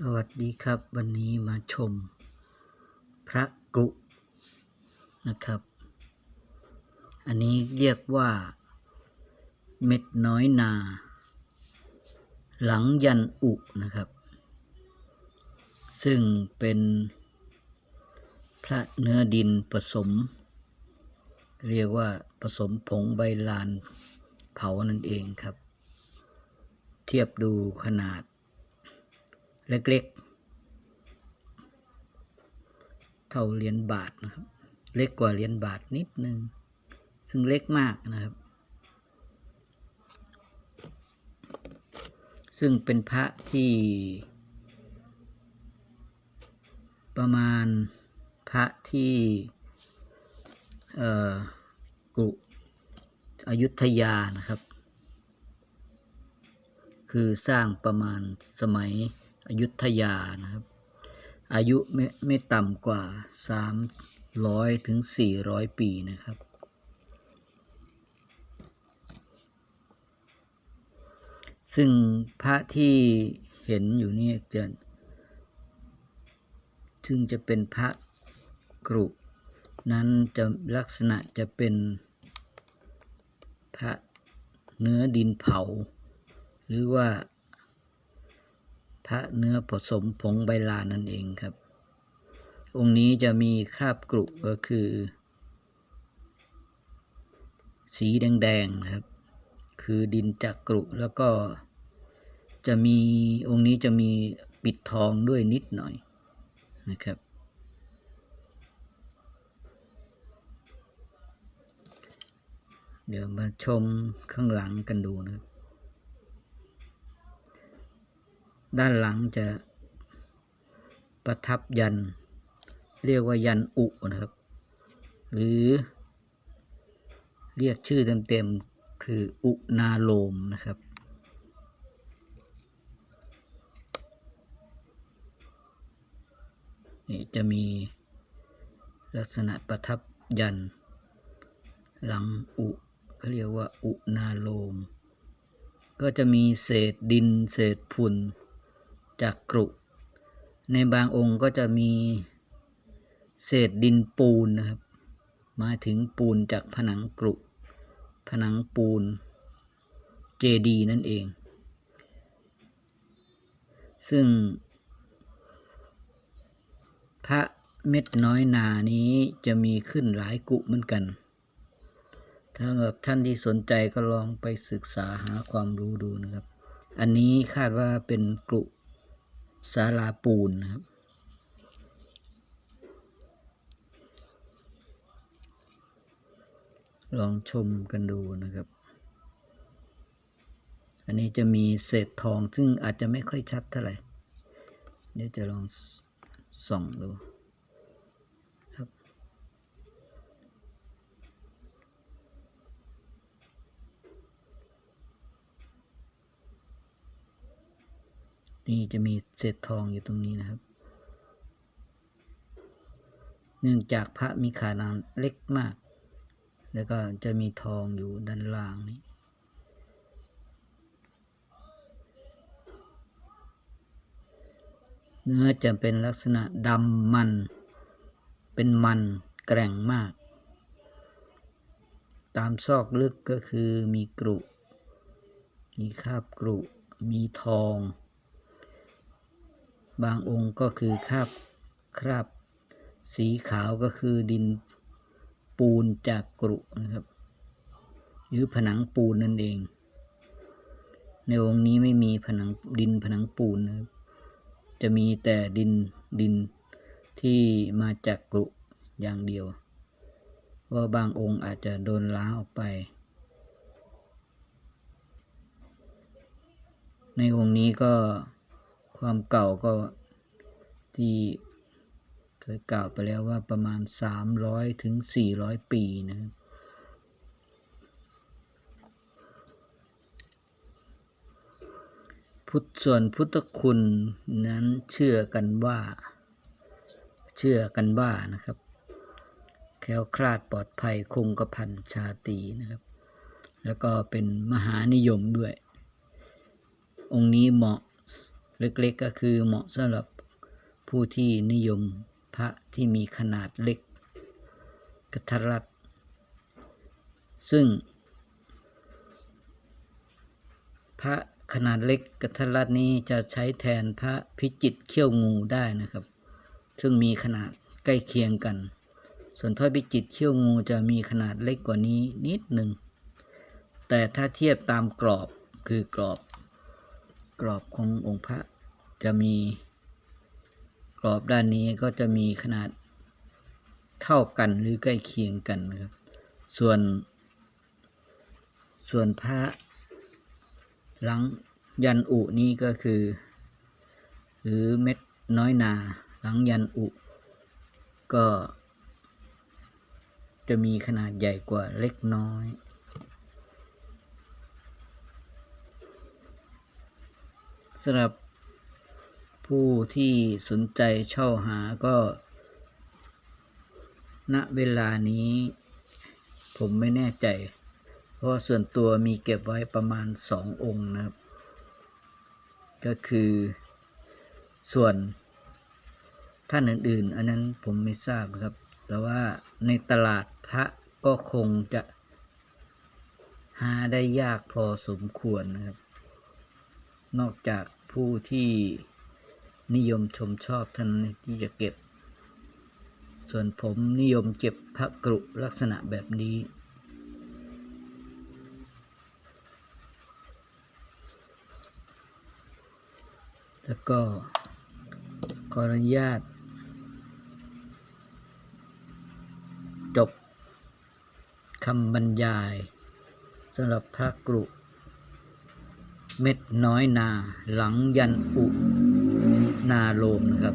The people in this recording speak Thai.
สวัสดีครับวันนี้มาชม พระกรุนะครับ อันนี้เรียกว่า เม็ดน้อยนา หลังยันอุนะครับ ซึ่งเป็นพระเนื้อดินผสม เรียกว่าผสมผงใบลานเผานั่นเองครับ เทียบดูขนาด เล็กๆ เท่าเหรียญบาทนะครับ เล็กกว่าเหรียญบาทนิดนึง ซึ่งเล็กมากนะครับ ซึ่งเป็นพระที่ ประมาณพระที่กรุอยุธยานะครับ คือสร้างประมาณสมัย อยุธยานะครับ อายุไม่ไม่ต่ำกว่า 300ถึง400 ปีนะครับ ซึ่งพระที่เห็นอยู่นี่จะซึ่งจะเป็นพระกรุนั้นจะลักษณะจะเป็นพระเนื้อดินเผา หรือว่า พระเนื้อผสมผงใบลานนั่นเองครับ องค์นี้จะมีคราบกรุก็คือ สีแดงๆนะครับ คือดินจากกรุแล้วก็จะมีองค์นี้จะมีปิดทองด้วยนิดหน่อยนะครับ เดี๋ยวมาชมข้างหลังกันดูนะครับ ด้านหลังจะประทับยัน เรียกว่ายันอุนะครับ หรือเรียกชื่อเต็มๆคืออุนาโลมนะครับ นี่จะมีลักษณะประทับยัน หลังอุเขาเรียกว่าอุนาโลม ก็จะมีเศษดินเศษฝุ่น จากกรุ ในบางองค์ก็จะมีเศษดินปูนนะครับ มาถึงปูนจากผนังกรุ ผนังปูนเจดีนั่นเอง ซึ่ง พระเม็ดน้อยนานี้จะมีขึ้นหลายกุเหมือนกัน ถ้าแบบท่านที่สนใจก็ลองไปศึกษาหาความรู้ดูนะครับ อันนี้คาดว่าเป็นกรุ ศาลาปูนนะครับ ลองชมกันดูนะครับ อันนี้จะมีเศษทองซึ่งอาจจะไม่ค่อยชัดเท่าไหร่ เดี๋ยวจะลองส่องดู นี่จะมีเศษทองอยู่ตรงนี้นะครับ เนื่องจากพระมีขนาดเล็กมาก แล้วก็จะมีทองอยู่ด้านล่างนี้เนื้อจะเป็นลักษณะดำมัน เป็นมันแกร่งมาก ตามซอกลึกก็คือมีกรุ มีคาบกรุ มีทอง บางองค์ก็คือคราบคราบสีขาวก็คือดินปูนจากกรุนะครับ หรือผนังปูนนั่นเอง ในองค์นี้ไม่มีผนังดินผนังปูนนะครับจะมีแต่ดินดินที่มาจากกรุอย่างเดียว ว่าบางองค์อาจจะโดนล้าออกไป ในองค์นี้ก็ ความเก่าก็ที่เคยกล่าวไปแล้วว่าประมาณ 300 ถึง 400 ปีนะครับพุทธส่วนพุทธคุณนั้นเชื่อกันว่า เชื่อกันว่านะครับ แคล้วคลาดปลอดภัยคงกระพันชาตีนะครับ แล้วก็เป็นมหานิยมด้วย องค์นี้เหมาะ เล็กๆก็คือเหมาะสำหรับผู้ที่นิยมพระที่มีขนาดเล็กกระทัดรัดซึ่ง พระขนาดเล็กกระทัดรัดนี้จะใช้แทนพระพิจิตเขี้ยวงูได้นะครับ ซึ่งมีขนาดใกล้เคียงกัน ส่วนพระพิจิตเขี้ยวงูจะมีขนาดเล็กกว่านี้นิดหนึ่ง แต่ถ้าเทียบตามกรอบคือกรอบกรอบขององค์พระ จะมีกรอบด้านนี้ก็จะมีขนาดเท่ากันหรือใกล้เคียงกันนะครับ ส่วน ส่วนพระหลังยันอุนี้ก็คือ หรือเม็ดน้อยนาหลังยันอุ ก็ จะมีขนาดใหญ่กว่าเล็กน้อย สำหรับ ผู้ที่สนใจเช่าหาก็ ณเวลานี้ ผมไม่แน่ใจ เพราะส่วนตัวมีเก็บไว้ประมาณสององค์นะครับ ก็คือส่วนท่านอื่นๆ อันนั้นผมไม่ทราบครับ แต่ว่าในตลาดพระก็คงจะหาได้ยากพอสมควรนะครับ นอกจากผู้ที่ นิยมชมชอบท่านที่จะเก็บ ส่วนผมนิยมเก็บพระกรุลักษณะแบบนี้ แล้วก็ขออนุญาต จบคำบรรยายสำหรับพระกรุ เม็ดน้อยนาหลังยันอุ นาโลมนะครับ